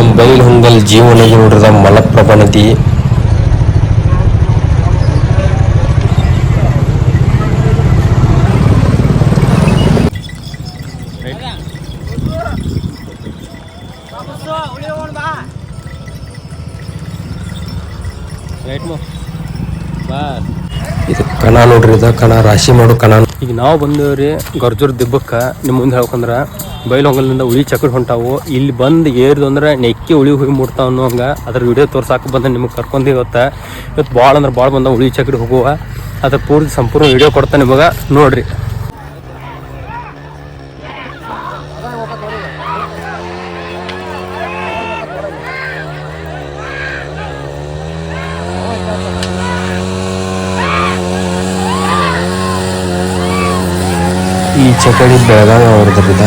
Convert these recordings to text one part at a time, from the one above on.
ನಮ್ಮ ಬೈಲ್ ಹೊಂಗಲ್ ಜೀವನಗೆ ನೋಡಿದ ಮಲಪ್ರಭಾ ನದಿ ಇದು ಕಣ ನೋಡ್ರಿ ಇದ ಕಣ ರಾಶಿ ಮಾಡು ಕಣ. ಈಗ ನಾವು ಬಂದೇವ್ರಿ ಗರ್ಜೂರ್ ದಿಬ್ಬಕ್ಕ ನಿಮ್ಮ ಮುಂದೆ ಹೇಳ್ಕೊಂಡ್ರ. ಬೈಲೊಂಗಲ್ನಿಂದ ಉಳಿ ಚಕ್ರ ಹೊಂಟಾವು, ಇಲ್ಲಿ ಬಂದು ಏರ್ದು ಅಂದ್ರೆ ನೆಕ್ಕಿ ಉಳಿ ಹೋಗಿ ಮುಟ್ತಾವ ಅನ್ನೋಂಗ ಅದ್ರ ವಿಡಿಯೋ ತೋರ್ಸಾಕ ಬಂದ ನಿಮಗೆ ಕರ್ಕೊಂಡು ಇವತ್ತು ಇವತ್ತು ಭಾಳ ಅಂದ್ರೆ ಭಾಳ ಬಂದ ಉಳಿ ಚಕ್ರ ಹೋಗುವ. ಅದ್ರ ಪೂರ್ತಿ ಸಂಪೂರ್ಣ ವಿಡಿಯೋ ಕೊಡ್ತಾನೆ ನಿಮಗೆ, ನೋಡ್ರಿ. ಈ ಚಕಡಿ ಬೆಳಗಾವಿ ಅವ್ರದ್ರದ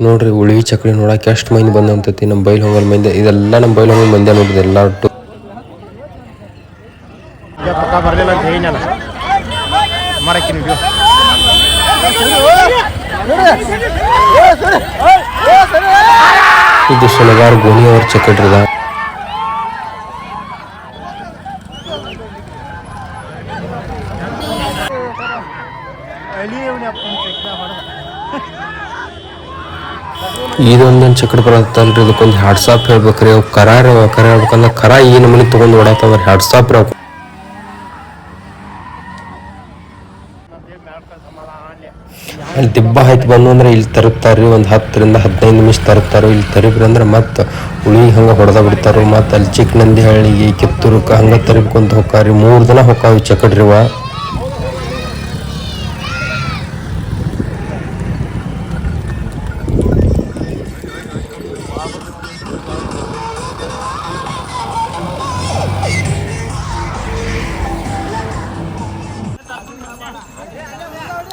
ನೋಡ್ರಿ ಉಳಿ ಚಕ್ರಿ ನೋಡಕ್ಕೆ ಎಷ್ಟು ಮಂದಿ ಬಂದಂತೈತಿ ನಮ್ಮ ಬೈಲ್ ಹೊಂಗಲ್ ಮಂದಿ. ಇದೆಲ್ಲ ನಮ್ಮ ಬೈಲ್ ಹೊಂಗಲ್ ಮಂದಿ ನೋಡ್ರಿ ಎಲ್ಲ ಒಟ್ಟು ಇದು ಪಕ್ಕ ಬರಲಿಲ್ಲ ಅವ್ರ ಮಾಡಕ್ಕೆ ನೀವು. ಇದು ಹೊಡೆದ ಗೋಣಿ ಇದೊಂದೊಂದು ಚಕಡ್ ಬರತ್ತಲ್ರಿ ಇದಕ್ಕೊಂದು ಹ್ಯಾಟ್ಸಾಪ್ ಹೇಳ್ಬೇಕ್ರಿ. ಅವು ಕರಾರ ಕರ ಹೇಳ್ಬೇಕಂದ್ರೆ ಕರ ಈ ನಮೂನಿ ತೊಗೊಂಡು ಓಡಾತವ್ರಿ ಹ್ಯಾಟ್ಸಾಪ್ ರೀ ಅಲ್ಲಿ ದಿಬ್ಬ ಆಯ್ತು ಬಂದು ಅಂದ್ರೆ ಇಲ್ಲಿ ತರುತ್ತಾರೆ ಒಂದು ಹತ್ತರಿಂದ ಹದಿನೈದು ನಿಮಿಷ ತರುತ್ತಾರೆ ಇಲ್ಲಿ ತರಿಬ್ರಿ ಅಂದ್ರೆ ಮತ್ತೆ ಉಳಿ ಹಂಗೆ ಹೊಡೆದ ಬಿಡ್ತಾರೋ ಮತ್ತೆ ಅಲ್ಲಿ ಚಿಕ್ಕ ನಂದಿ ಹಳ್ಳಿಗೆ ಕಿತ್ತೂರಕ್ಕೆ ಹಂಗೆ ತರಿಬ್ಕೊಂತ ಹೋಗ್ತಾರಿ ಮೂರು ದಿನ ಹೋಗ್ತಾವ ಚಕಡ್ರಿವ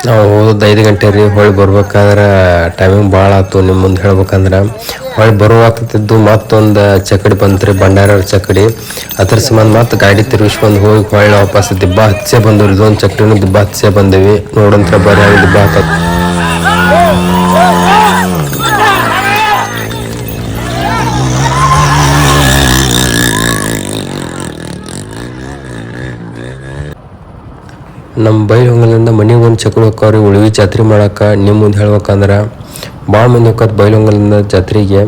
ನಾವು ಹೋದದ್ದು ಐದು ಗಂಟೆ ರೀ ಹೊಳ್ಳಿ ಬರ್ಬೇಕಾದ್ರೆ ಟೈಮಿಂಗ್ ಭಾಳ ಆಯ್ತು ನಿಮ್ಮ ಮುಂದೆ ಹೇಳ್ಬೇಕಂದ್ರೆ ಹೊಳ್ಳಿ ಬರುವಾಗ್ತಿದ್ದು ಮತ್ತೊಂದು ಚಕಡಿ ಬಂತ್ರಿ ಭಂಡಾರ ಚಕಡಿ. ಅದ್ರ ಸಂಬಂಧ ಮತ್ತೆ ಗಾಡಿ ತಿರುಗಿಸ್ಕೊಂಡು ಹೋಗಿ ಹೊಳ್ಳಿ ವಾಪಸ್ ದಿಬ್ಬ ಹಚ್ಚೆ ಬಂದವ್ರಿ ಇದೊಂದು ಚಕಡಿನೂ ದಿಬ್ಬ ಹಚ್ಚೆ ಬಂದೇವಿ. ನೋಡಂತ್ರ ಬರೀ ದಿಬ್ಬ ಹತ್ತ ನಮ್ಮ ಬೈಲು ಹೊಂಗಲಿಂದ ಮನೆಗೆ ಒಂದು ಚಕಡಿ ಹೋಗ್ತಾವ್ರಿ ಉಳಿವಿ ಜಾತ್ರೆ ಮಾಡಕ್ಕೆ ನಿಮ್ಮ ಮುಂದೆ ಹೇಳ್ಬೇಕಂದ್ರೆ ಭಾಳ ಮಂದಿ ಆಕತ್ ಬೈಲು ಹೊಂಗಲಿಂದ ಜಾತ್ರೆಗೆ.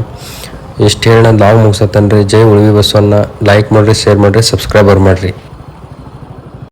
ಎಷ್ಟು ಹೇಳೋಣ ಲಾಗ್ ಮುಗಿಸತ್ತನ್ರಿ. ಜೈ ಉಳಿವಿ ಬಸವಣ್ಣ. ಲೈಕ್ ಮಾಡಿರಿ ಶೇರ್ ಮಾಡಿರಿ ಸಬ್ಸ್ಕ್ರೈಬರ್ ಮಾಡಿರಿ.